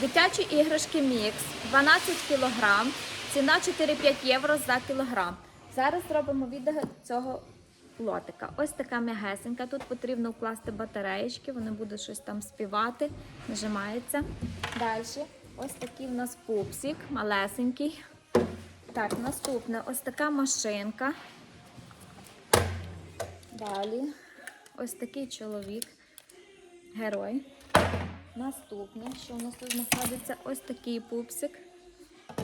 Дитячі іграшки мікс 12 кг, ціна 4-5 євро за кілограм. Зараз зробимо відео цього лотика. Ось така м'ягесенька. Тут потрібно вкласти батареєчки, вони будуть щось там співати, нажимається. Далі ось такий в нас пупсик, малесенький. Так, наступне ось така машинка. Далі ось такий чоловік, герой. Наступне, що у нас тут знаходиться, ось такий пупсик.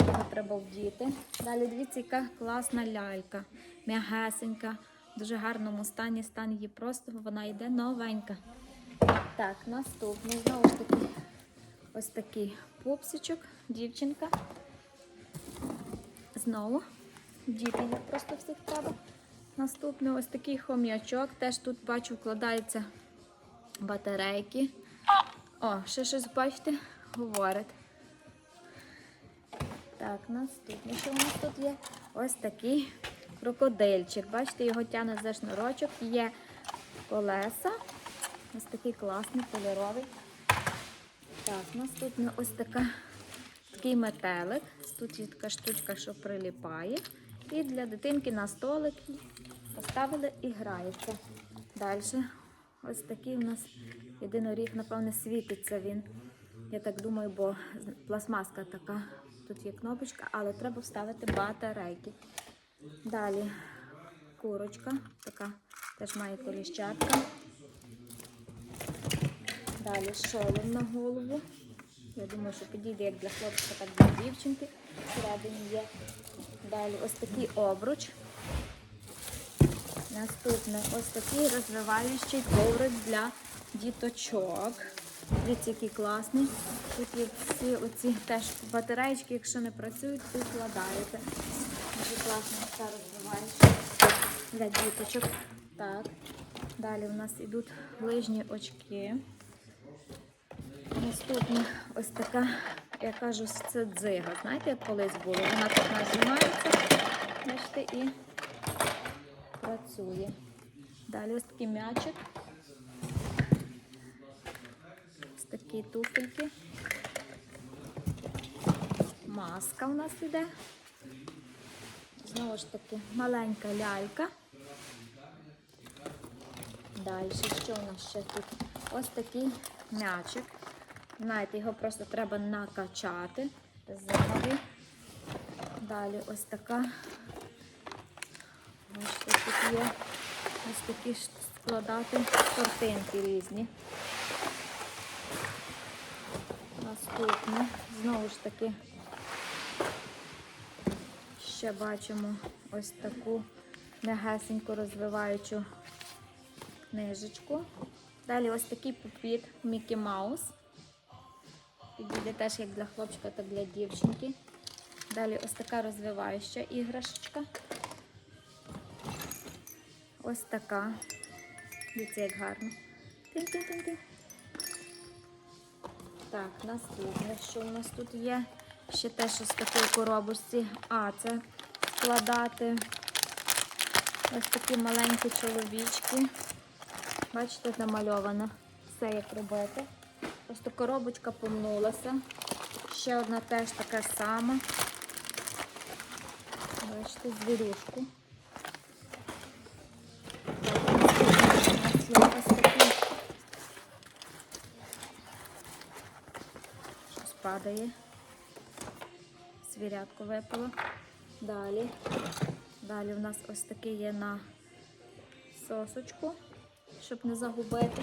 Його треба вдіти. Далі дивіться, яка класна лялька. М'ягесенька, в дуже гарному стані. Стан її просто, вона йде новенька. Так, наступне, знову ж таки, ось такий пупсичок, дівчинка. Знову діти їх просто всіх треба. Наступний ось такий хом'ячок. Теж тут бачу, вкладаються батарейки. О, ще щось бачите, говорить. Так, наступне, що у нас тут є? Ось такий крокодильчик. Бачите, його тягне за шнурочок. Є колеса. Ось такий класний, кольоровий. Так, наступне ось така, такий метелик. Тут є така штучка, що приліпає. І для дитинки на столик поставили і грається. Далі ось такий у нас єдиноріг, напевне, світиться він. Я так думаю, бо пластмаска така. Тут є кнопочка, але треба вставити батарейки. Далі курочка, така теж має коліщатка. Далі шолом на голову. Я думаю, що підійде як для хлопчика, так і для дівчинки. Всередині є. Далі ось такий обруч. Наступне ось такий розвиваючий коврик для діточок. Дивіться, який класний. Тут є всі оці теж батареїчки, якщо не працюють, ви вкладаєте. Дуже класно все розвиваюче для діточок. Так. Далі у нас йдуть лижні очки. Наступна ось така, я кажу, це дзига. Знаєте, як колись було? Вона тут нажимається, бачите, і працює. Далі ось такий м'ячик. Ось такі туфельки. Маска у нас іде. Знову ж таки, маленька лялька. Далі, що у нас ще тут? Ось такий м'ячик. Знаєте, його просто треба накачати. Ззаді. Далі ось така. Ось тут є ось такі складати картинки різні. Наступне. Знову ж таки, ще бачимо ось таку м'ягесеньку розвиваючу книжечку. Далі ось такий пупіт Мікі Маус. Підійде теж як для хлопчика, так для дівчинки. Далі ось така розвиваюча іграшечка. Ось така. Дивіться, як гарно. Тин-тин-тин-тин. Так, наступне, що у нас тут є? Ще теж ось такої коробочці. А, це складати ось такі маленькі чоловічки. Бачите, намальовано все як робити. Просто коробочка помнулася. Ще одна теж така сама. Бачите, звірюшку. Падає. Звірятко випало. Далі. Далі у нас ось такий є на сосочку, щоб не загубити.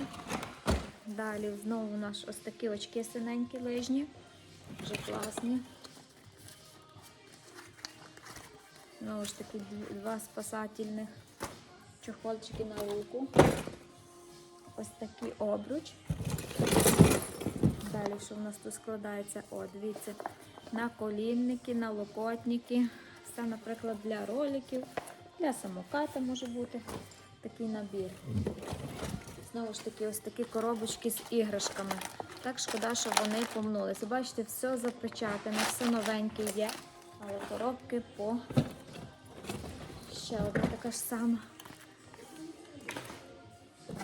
Далі знову у нас ось такі очки синенькі лижні. Дуже класні. Знову ж таки два спасательних чохольчики на руку. Ось такий обруч. Далі, що в нас тут складається? О, дивіться, на колінники, на локотники. Все, наприклад, для роликів, для самоката може бути такий набір. Знову ж таки, ось такі коробочки з іграшками. Так шкода, що вони помнулися. Бачите, все запечатане, все новеньке є. Але коробки по ще одна така ж сама.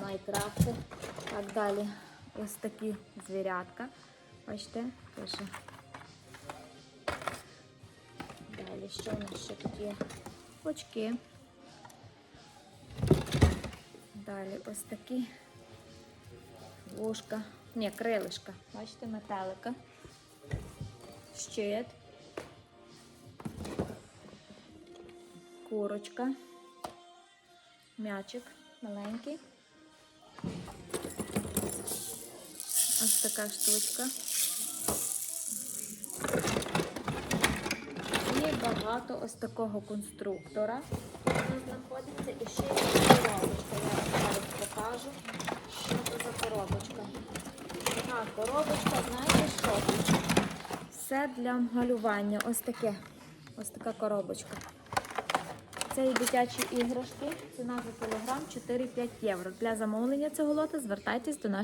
Майкрафти. Так далі. Ось такі звірятка. Бачите, пише. Далі, що у нас ще тут є? Очки. Далі ось такі вушка. Ні, крилишка. Бачите, метелика. Щит. Курочка. М'ячик маленький. Ось така штучка. І багато ось такого конструктора. Тут знаходиться і ще є коробочка. Я зараз покажу, що це за коробочка. Така коробочка, знаєте що тут? Все для малювання. Ось таке. Ось така коробочка. Це і дитячі іграшки. Ціна за кілограм 4-5 євро. Для замовлення цього лота звертайтесь до нашого.